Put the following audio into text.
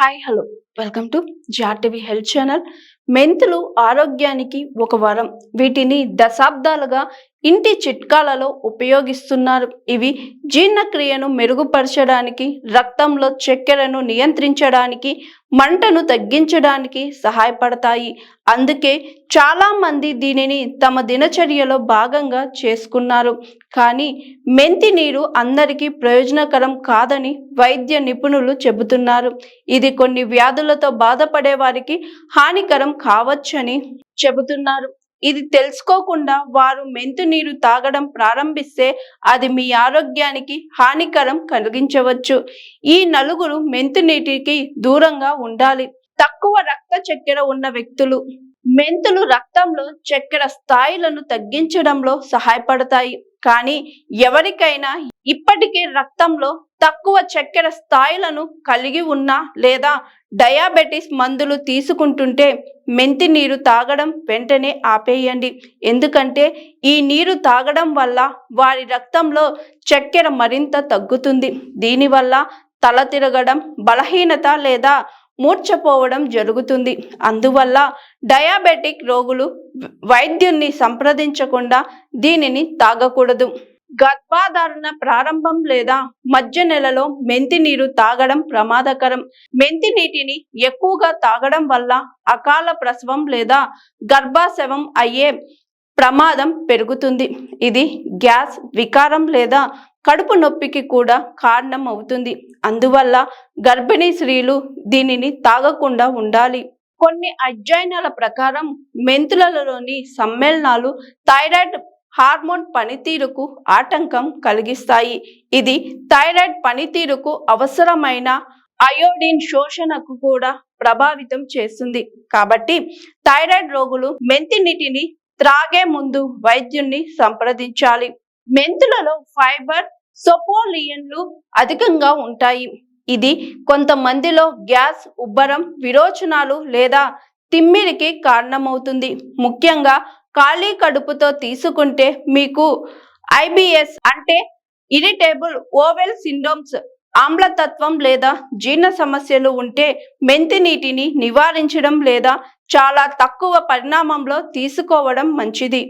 Hi hello welcome to జాటివి health channel మెంతులు ఆరోగ్యానికి ఒక వరం. వీటిని దశాబ్దాలుగా ఇంటి చిట్కాలలో ఉపయోగిస్తున్నారు. ఇవి జీర్ణక్రియను మెరుగుపరచడానికి రక్తంలో చక్కెరను నియంత్రించడానికి మంటను తగ్గించడానికి సహాయపడతాయి. అందుకే చాలా మంది దీనిని తమ దినచర్యలో భాగంగా చేసుకున్నారు. కానీ మెంతి నీరు అందరికీ ప్రయోజనకరం కాదని వైద్య నిపుణులు చెబుతున్నారు. ఇది కొన్ని వ్యాధులతో బాధపడే వారికి హానికరం కావచ్చని చెబుతున్నారు. ఇది తెలుసుకోకుండా వారు మెంతు నీరు తాగడం ప్రారంభిస్తే అది మీ ఆరోగ్యానికి హానికరం కలిగించవచ్చు. ఈ నలుగురు మెంతు నీటికి దూరంగా ఉండాలి. తక్కువ రక్త చక్కెర ఉన్న వ్యక్తులు మెంతులు రక్తంలో చక్కెర స్థాయిలను తగ్గించడంలో సహాయపడతాయి. కానీ ఎవరికైనా ఇప్పటికే రక్తంలో తక్కువ చక్కెర స్థాయిలను కలిగి ఉన్నా లేదా డయాబెటిస్ మందులు తీసుకుంటుంటే మెంతి నీరు తాగడం వెంటనే ఆపేయండి. ఎందుకంటే ఈ నీరు తాగడం వల్ల వారి రక్తంలో చక్కెర మరింత తగ్గుతుంది. దీనివల్ల తల తిరగడం బలహీనత లేదా మూర్చపోవడం జరుగుతుంది. అందువల్ల డయాబెటిక్ రోగులు వైద్యున్ని సంప్రదించకుండా దీనిని తాగకూడదు. గర్భాధారణ ప్రారంభం లేదా మధ్య నెలలో మెంతి నీరు తాగడం ప్రమాదకరం. మెంతి నీటిని ఎక్కువగా తాగడం వల్ల అకాల ప్రసవం లేదా గర్భాశవం అయ్యే ప్రమాదం పెరుగుతుంది. ఇది గ్యాస్ వికారం లేదా కడుపు నొప్పికి కూడా కారణం అవుతుంది. అందువల్ల గర్భిణీ స్త్రీలు దీనిని తాగకుండా ఉండాలి. కొన్ని అధ్యయనాల ప్రకారం మెంతులలోని సమ్మేళనాలు థైరాయిడ్ హార్మోన్ పనితీరుకు ఆటంకం కలిగిస్తాయి. ఇది థైరాయిడ్ పనితీరుకు అవసరమైన అయోడిన్ శోషణకు కూడా ప్రభావితం చేస్తుంది. కాబట్టి థైరాయిడ్ రోగులు మెంతి నీటిని త్రాగే ముందు వైద్యుణ్ణి సంప్రదించాలి. మెంతులలో ఫైబర్ సొపోలియన్లు అధికంగా ఉంటాయి. ఇది కొంతమందిలో గ్యాస్ ఉబ్బరం విరోచనాలు లేదా తిమ్మిరికి కారణమవుతుంది. ముఖ్యంగా ఖాళీ కడుపుతో తీసుకుంటే మీకు ఐబిఎస్ అంటే ఇరిటేబుల్ ఓవెల్ సిండ్రోమ్స్ ఆమ్లతత్వం లేదా జీర్ణ సమస్యలు ఉంటే మెంతి నీటిని నివారించడం లేదా చాలా తక్కువ పరిణామంలో తీసుకోవడం మంచిది.